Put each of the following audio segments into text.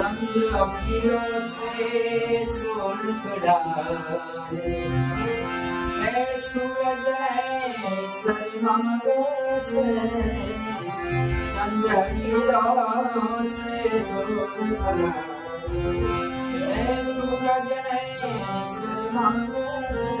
संगीरचे सोल हे सूरज सर्वमगचे संगीराचे सोल हे सूरज सर्वमगचे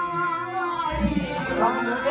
okay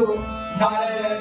Dara